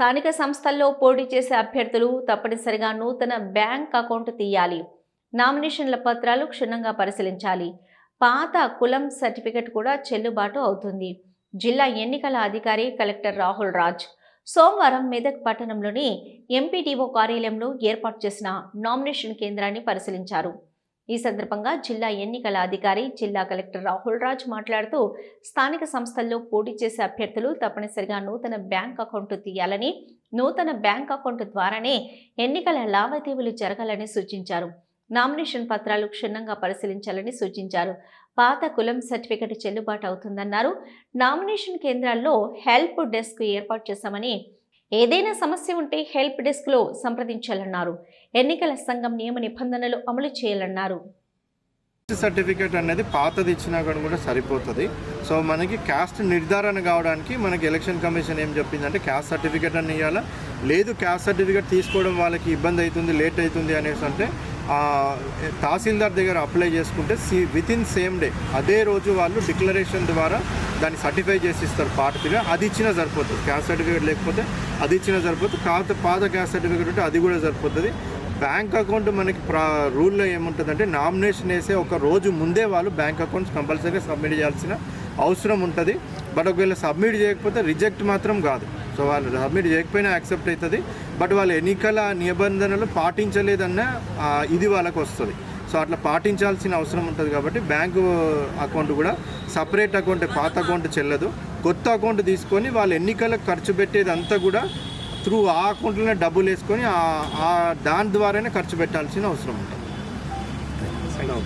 స్థానిక సంస్థల్లో పోటీ చేసే అభ్యర్థులు తప్పనిసరిగా నూతన బ్యాంక్ అకౌంట్ తీయాలి. నామినేషన్ల పత్రాలు క్షుణ్ణంగా పరిశీలించాలి. పాత కులం సర్టిఫికెట్ కూడా చెల్లుబాటు అవుతుంది. జిల్లా ఎన్నికల అధికారి కలెక్టర్ రాహుల్ రాజ్ సోమవారం మెదక్ పట్టణంలోని ఎంపీడీఓ కార్యాలయంలో ఏర్పాటు చేసిన నామినేషన్ కేంద్రాన్ని పరిశీలించారు. ఈ సందర్భంగా జిల్లా ఎన్నికల అధికారి జిల్లా కలెక్టర్ రాహుల్ రాజ్ మాట్లాడుతూ స్థానిక సంస్థల్లో పోటీ చేసే అభ్యర్థులు తప్పనిసరిగా నూతన బ్యాంక్ అకౌంట్ తీయాలని నూతన బ్యాంక్ అకౌంట్ ద్వారానే ఎన్నికల లావాదేవీలు జరగాలని సూచించారు. నామినేషన్ పత్రాలు క్షుణ్ణంగా పరిశీలించాలని సూచించారు. పాత కులం సర్టిఫికెట్ చెల్లుబాటు అవుతుందన్నారు. నామినేషన్ కేంద్రాల్లో హెల్ప్ డెస్క్ ఏర్పాటు చేశామని ఏదైనా సమస్య ఉంటే హెల్ప్ డెస్క్లో సంప్రదించాలన్నారు. ఎన్నికల సంఘం నియమ నిబంధనలు అమలు చేయాలన్నారు. సర్టిఫికేట్ అనేది పాతది ఇచ్చినా కూడా కూడా సరిపోతుంది. సో మనకి క్యాస్ట్ నిర్ధారణ కావడానికి మనకి ఎలక్షన్ కమిషన్ ఏం చెప్పిందంటే క్యాస్ట్ సర్టిఫికేట్ అని ఇవ్వాలా లేదు క్యాస్ట్ సర్టిఫికేట్ తీసుకోవడం వాళ్ళకి ఇబ్బంది అవుతుంది లేట్ అవుతుంది అనేసి అంటే తహసీల్దార్ దగ్గర అప్లై చేసుకుంటే C within same day అదే రోజు వాళ్ళు డిక్లరేషన్ ద్వారా దాన్ని సర్టిఫై చేసి ఇస్తారు పార్టీగా అది ఇచ్చినా సరిపోతుంది. క్యాస్ట్ సర్టిఫికేట్ లేకపోతే అది ఇచ్చినా సరిపోతుంది. కాకపోతే పాత క్యాస్ట్ సర్టిఫికేట్ ఉంటే అది కూడా సరిపోతుంది. బ్యాంక్ అకౌంట్ మనకి ప్రా రూల్లో ఏముంటుందంటే నామినేషన్ వేసే ఒక రోజు ముందే వాళ్ళు బ్యాంక్ అకౌంట్స్ కంపల్సరీగా సబ్మిట్ చేయాల్సిన అవసరం ఉంటుంది. బట్ ఒకవేళ సబ్మిట్ చేయకపోతే రిజెక్ట్ మాత్రం కాదు. సో వాళ్ళు సబ్మిట్ చేయకపోయినా యాక్సెప్ట్ అవుతుంది బట్ వాళ్ళు ఎన్నికల నిబంధనలు పాటించలేదన్న ఇది వాళ్ళకు వస్తుంది. సో అట్లా పాటించాల్సిన అవసరం ఉంటుంది కాబట్టి బ్యాంకు అకౌంట్ కూడా సపరేట్ అకౌంట్ పాత అకౌంట్ చెల్లదు. కొత్త అకౌంట్ తీసుకొని వాళ్ళు ఎన్నికలకు ఖర్చు పెట్టేదంతా కూడా త్రూ ఆ అకౌంట్లోనే డబ్బులు వేసుకొని దాని ద్వారానే ఖర్చు పెట్టాల్సిన అవసరం ఉంటుంది.